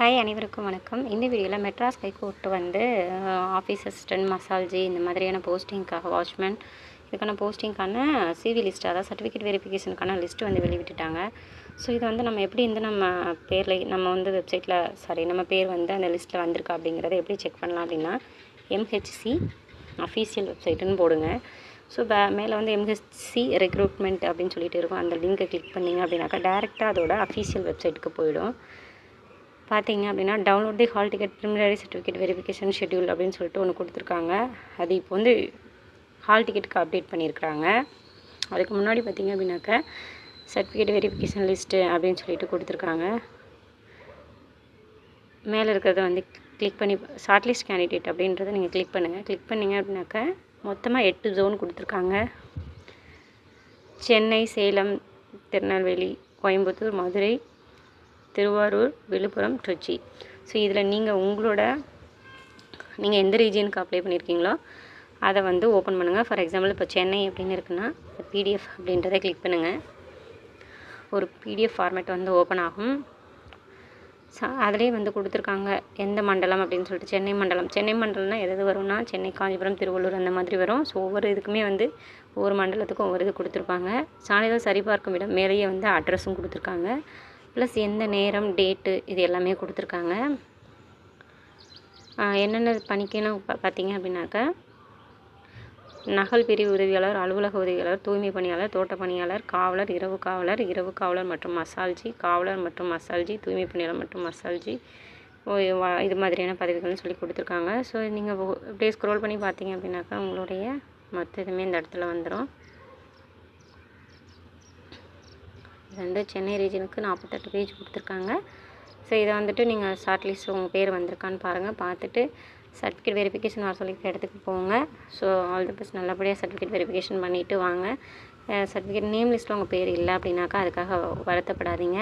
Hi அனைவருக்கும் வணக்கம். இந்த வீடியோவில் மெட்ராஸ் ஹைகோர்ட் வந்து ஆஃபீஸ் அசிஸ்டன்ட் மசால்ஜி இந்த மாதிரியான போஸ்டிங்க்காக வாட்ச்மேன் இதுக்கான போஸ்டிங்க்கான சிவி லிஸ்ட் அதாவது சர்டிஃபிகேட் வெரிஃபிகேஷனுக்கான லிஸ்ட்டு வந்து வெளிவிட்டுட்டாங்க ஸோ இதை வந்து நம்ம எப்படி இந்த நம்ம பேரில் நம்ம வந்து வெப்சைட்டில் சாரி நம்ம பேர் வந்து அந்த லிஸ்ட்டில் வந்திருக்கா அப்படிங்கிறத எப்படி செக் பண்ணலாம் அப்படின்னா எம்ஹெச்சி அஃபீஷியல் வெப்சைட்டுன்னு போடுங்க. ஸோ பே மேலே வந்து எம்ஹெச்சி ரெக்ரூட்மெண்ட் அப்படின்னு சொல்லிட்டு இருக்கும். அந்த லிங்கை கிளிக் பண்ணிங்க அப்படின்னாக்கா டேரெக்டாக அதோட அஃபீஷியல் வெப்சைட்டுக்கு போயிடும். பார்த்தீங்க அப்படின்னா download the hall ticket preliminary certificate verification schedule அப்படின்னு சொல்லிட்டு ஒன்று கொடுத்துருக்காங்க. அது இப்போ வந்து ஹால் டிக்கெட்டுக்கு அப்டேட் பண்ணியிருக்கிறாங்க. அதுக்கு முன்னாடி பார்த்தீங்க அப்படின்னாக்கா சர்டிஃபிகேட் வெரிஃபிகேஷன் லிஸ்ட்டு அப்படின்னு சொல்லிட்டு கொடுத்துருக்காங்க. மேலே இருக்கிறத வந்து கிளிக் பண்ணி ஷார்ட் லிஸ்ட் கேண்டிடேட் அப்படின்றத நீங்கள் கிளிக் பண்ணுங்கள் கிளிக் பண்ணிங்க அப்படின்னாக்கா மொத்தமாக எட்டு ஜோன் கொடுத்துருக்காங்க. சென்னை சேலம் திருநெல்வேலி கோயம்புத்தூர் மதுரை திருவாரூர் விழுப்புரம் திருச்சி. ஸோ இதில் நீங்கள் உங்களோட நீங்கள் எந்த ரீஜியனுக்கு அப்ளை பண்ணியிருக்கீங்களோ அதை வந்து ஓப்பன் பண்ணுங்கள் ஃபார் எக்ஸாம்பிள் இப்போ சென்னை அப்படின்னு இருக்குன்னா பிடிஎஃப் அப்படின்றத கிளிக் பண்ணுங்கள் ஒரு பிடிஎஃப் ஃபார்மேட் வந்து ஓப்பன் ஆகும். ஸோ அதிலே வந்து கொடுத்துருக்காங்க எந்த மண்டலம் அப்படின்னு சொல்லிட்டு. சென்னை மண்டலம். சென்னை மண்டலம்னா எதாவது எது வரும்னா சென்னை காஞ்சிபுரம் திருவள்ளூர் அந்த மாதிரி வரும். ஸோ ஒவ்வொரு இதுக்குமே வந்து ஒவ்வொரு மண்டலத்துக்கும் ஒவ்வொரு இது கொடுத்துருப்பாங்க. சான்றிதழ் சரிபார்க்கும் இடம் மேலேயே வந்து அட்ரஸும் கொடுத்துருக்காங்க. ப்ளஸ் எந்த நேரம் டேட்டு இது எல்லாமே கொடுத்துருக்காங்க. என்னென்ன பணிக்கணும் பா பார்த்தீங்க அப்படின்னாக்கா நகல் பிரிவு உதவியாளர் அலுவலக உதவியாளர் தூய்மை பணியாளர் தோட்ட பணியாளர் காவலர் இரவு காவலர் இரவு காவலர் மற்றும் மசால்ஜி காவலர் மற்றும் மசால்ஜி தூய்மை பணியாளர் மற்றும் மசால்ஜி. இது மாதிரியான பதவிகள்னு சொல்லி கொடுத்துருக்காங்க. ஸோ நீங்கள் அப்படியே ஸ்க்ரோல் பண்ணி பார்த்தீங்க அப்படின்னாக்கா உங்களுடைய மொத்த இதுவுமே இந்த இடத்துல வந்துடும் இது வந்து சென்னை ரீஜனுக்கு நாற்பத்தெட்டு பேஜ் கொடுத்துருக்காங்க. ஸோ இதை வந்துட்டு நீங்கள் ஷார்ட் லிஸ்ட் உங்கள் பேர் வந்திருக்கான்னு பாருங்கள் பார்த்துட்டு சர்டிஃபிகேட் வெரிஃபிகேஷன் வர சொல்லி இடத்துக்கு போங்க. ஸோ ஆல் தி பெஸ்ட் நல்லபடியாக சர்டிஃபிகேட் வெரிஃபிகேஷன் பண்ணிவிட்டு வாங்க. சர்டிஃபிகேட் நேம் லிஸ்ட்டில் உங்கள் பேர் இல்லை அப்படின்னாக்கா அதுக்காக வருத்தப்படாதீங்க.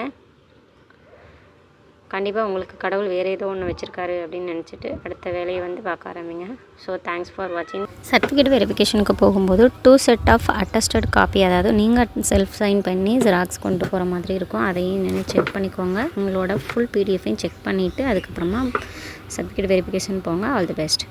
கண்டிப்பாக உங்களுக்கு கடவுள் வேறு ஏதோ ஒன்று வச்சுருக்காரு அப்படின்னு நினச்சிட்டு அடுத்த வேலையை வந்து பார்க்க ஆரம்பிங்க. ஸோ தேங்க்ஸ் ஃபார் வாட்சிங் சர்டிஃபிகேட் வெரிஃபிகேஷனுக்கு போகும்போது two set of attested copy அதாவது நீங்கள் செல்ஃப் சைன் பண்ணி ஜெராக்ஸ் கொண்டு போகிற மாதிரி இருக்கும். அதையும் நின்று செக் பண்ணிக்கோங்க. உங்களோட ஃபுல் பிடிஎஃபையும் செக் பண்ணிவிட்டு அதுக்கப்புறமா சர்டிஃபிகேட் வெரிஃபிகேஷன் போங்க. All the best